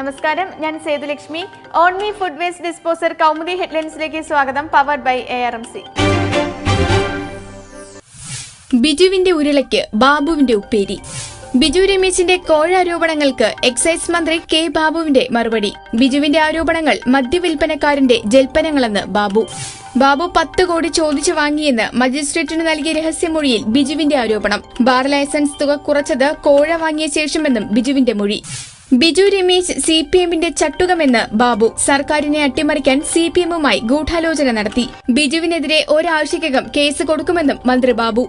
നമസ്കാരം. ഞാൻ Sethulakshmi. ഓൺമി food waste disposer Kaumudi ഹെഡ്ലൈൻസിലേക്ക് സ്വാഗതം powered by A R M C ബിജുവിന്റെ ഉരുളയ്ക്ക് ബാബുവിന്റെ ഉപ്പേരി. ബിജു രമേശിന്റെ കോഴാരോപണങ്ങൾക്ക് എക്സൈസ് മന്ത്രി കെ ബാബുവിന്റെ മറുപടി. ബിജുവിന്റെ ആരോപണങ്ങൾ മദ്യവിൽപ്പനക്കാരന്റെ ജൽപ്പനങ്ങളെന്ന് ബാബു. ബാബു പത്ത് കോടി ചോദിച്ചു വാങ്ങിയെന്ന് മജിസ്ട്രേറ്റിന് നൽകിയ രഹസ്യമൊഴിയിൽ ബിജുവിന്റെ ആരോപണം. ബാർ ലൈസൻസ് തുക കുറച്ചത് കോഴ വാങ്ങിയ ശേഷമെന്നും ബിജുവിന്റെ മൊഴി. ബിജു രമേശ് സി പി എമ്മിന്റെ ചട്ടുകമെന്ന് ബാബു സർക്കാരിനെ അട്ടിമറിക്കാൻ സി പി എമ്മുമായി ഗൂഢാലോചന നടത്തി. ബിജുവിനെതിരെ ഒരാഴ്ചയ്ക്കകം കേസ് കൊടുക്കുമെന്നും മന്ത്രി ബാബു.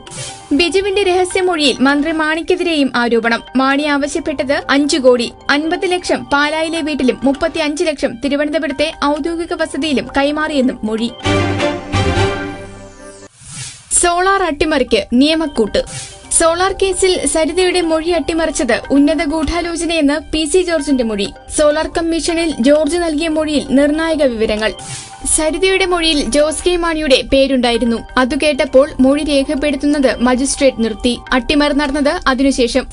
ബിജുവിന്റെ രഹസ്യമൊഴിയിൽ മന്ത്രി മാണിക്കെതിരെയും ആരോപണം. മാണി ആവശ്യപ്പെട്ടത് അഞ്ചു കോടി അൻപത് ലക്ഷം പാലായിലെ വീട്ടിലും മുപ്പത്തി അഞ്ച് ലക്ഷം തിരുവനന്തപുരത്തെ ഔദ്യോഗിക വസതിയിലും കൈമാറിയെന്നും മൊഴി. സോളാർ അട്ടിമറിക്ക് നിയമക്കൂട്ട്. സോളാർ കേസിൽ സരിതയുടെ മൊഴി അട്ടിമറിച്ചത് ഉന്നത ഗൂഢാലോചനയെന്ന് പി സി ജോർജിന്റെ മൊഴി. സോളാർ കമ്മീഷനിൽ ജോർജ് നൽകിയ മൊഴിയിൽ നിർണായക വിവരങ്ങൾ. സരിതയുടെ മൊഴിയിൽ ജോസ് കെ മാണിയുടെ പേരുണ്ടായിരുന്നു. അതു കേട്ടപ്പോൾ മൊഴി രേഖപ്പെടുത്തുന്നത് മജിസ്ട്രേറ്റ് നിർത്തി. അട്ടിമറി നടന്നത് അതിനുശേഷം.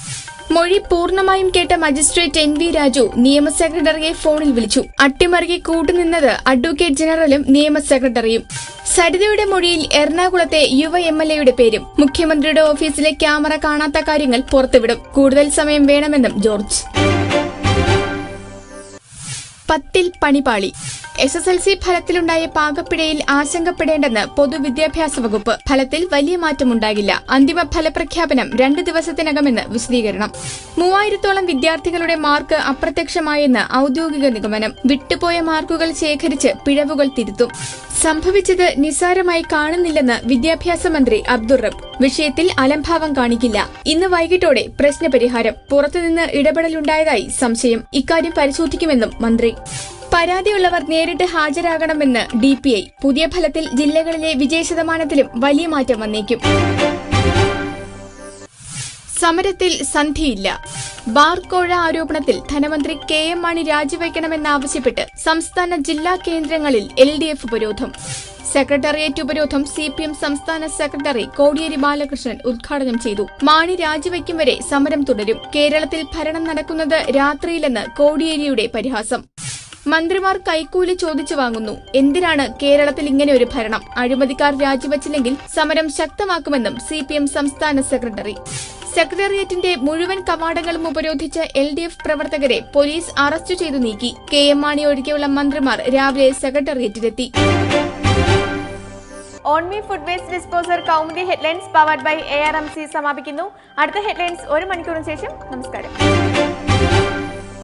മൊഴി പൂർണമായും കേട്ട മജിസ്ട്രേറ്റ് എൻ വി രാജു നിയമ സെക്രട്ടറിയെ ഫോണിൽ വിളിച്ചു. അട്ടിമറിക്ക് കൂട്ടുനിന്നത് അഡ്വക്കേറ്റ് ജനറലും നിയമ സെക്രട്ടറിയും. സരിതയുടെ മൊഴിയിൽ എറണാകുളത്തെ യുവ എം എൽ എയുടെ പേരും മുഖ്യമന്ത്രിയുടെ ഓഫീസിലെ ക്യാമറ കാണാത്ത കാര്യങ്ങൾ പുറത്തുവിടും. കൂടുതൽ സമയം വേണമെന്നും ജോർജ്. പത്തിൽ പണിപാളി. എസ് എസ് എൽ സി ഫലത്തിലുണ്ടായ പാകപ്പിഴയിൽ ആശങ്കപ്പെടേണ്ടെന്ന് പൊതുവിദ്യാഭ്യാസ വകുപ്പ്. ഫലത്തിൽ വലിയ മാറ്റമുണ്ടാകില്ല. അന്തിമ ഫലപ്രഖ്യാപനം രണ്ട് ദിവസത്തിനകമെന്ന് വിശദീകരണം. മൂവായിരത്തോളം വിദ്യാർത്ഥികളുടെ മാർക്ക് അപ്രത്യക്ഷമായെന്ന് ഔദ്യോഗിക നിഗമനം. വിട്ടുപോയ മാർക്കുകൾ ശേഖരിച്ച് പിഴവുകൾ തിരുത്തും. സംഭവിച്ചത് നിസ്സാരമായി കാണുന്നില്ലെന്ന് വിദ്യാഭ്യാസ മന്ത്രി അബ്ദുൾ റബ് വിഷയത്തിൽ അലംഭാവം കാണിക്കില്ല. ഇന്ന് വൈകിട്ടോടെ പ്രശ്നപരിഹാരം. പുറത്തുനിന്ന് ഇടപെടലുണ്ടായതായി സംശയം. ഇക്കാര്യം പരിശോധിക്കുമെന്നും മന്ത്രി. പരാതിയുള്ളവർ നേരിട്ട് ഹാജരാകണമെന്ന് ഡി പി ഐ പുതിയ ഫലത്തിൽ ജില്ലകളിലെ വിജയ ശതമാനത്തിലും വലിയ മാറ്റം വന്നേക്കും. സമരത്തിൽ സന്ധിയില്ല. ബാർ കോഴ ആരോപണത്തിൽ ധനമന്ത്രി കെ എം മാണി രാജിവെക്കണമെന്നാവശ്യപ്പെട്ട് സംസ്ഥാന ജില്ലാ കേന്ദ്രങ്ങളിൽ എൽ ഡി എഫ് ഉപരോധം. സെക്രട്ടേറിയറ്റ് ഉപരോധം സി പി എം സംസ്ഥാന സെക്രട്ടറി കോടിയേരി ബാലകൃഷ്ണൻ ഉദ്ഘാടനം ചെയ്തു. മാണി രാജിവെക്കും വരെ സമരം തുടരും. കേരളത്തിൽ ഭരണം നടക്കുന്നത് രാത്രിയിലെന്ന് കോടിയേരിയുടെ പരിഹാസം. മന്ത്രിമാർ കൈക്കൂലി ചോദിച്ചു വാങ്ങുന്നു. എന്തിനാണ് കേരളത്തിൽ ഇങ്ങനെ ഒരു ഭരണം? അഴിമതിക്കാർ രാജിവച്ചില്ലെങ്കിൽ സമരം ശക്തമാക്കുമെന്നും സി സംസ്ഥാന സെക്രട്ടറി. സെക്രട്ടേറിയറ്റിന്റെ മുഴുവൻ കവാടങ്ങളും ഉപരോധിച്ച എൽ ഡി എഫ് പ്രവർത്തകരെ പോലീസ് അറസ്റ്റ് ചെയ്തു നീക്കി. കെ എം മാണി ഒഴികെയുള്ള മന്ത്രിമാർ രാവിലെ സെക്രട്ടേറിയറ്റിലെത്തി. Onmi food waste disposer Kaumudi headlines powered by A R M C സമാപിക്കുന്നു. അടുത്ത ഹെഡ്ലൈൻസ് ഒരു മണിക്കൂറിന് ശേഷം. നമസ്കാരം.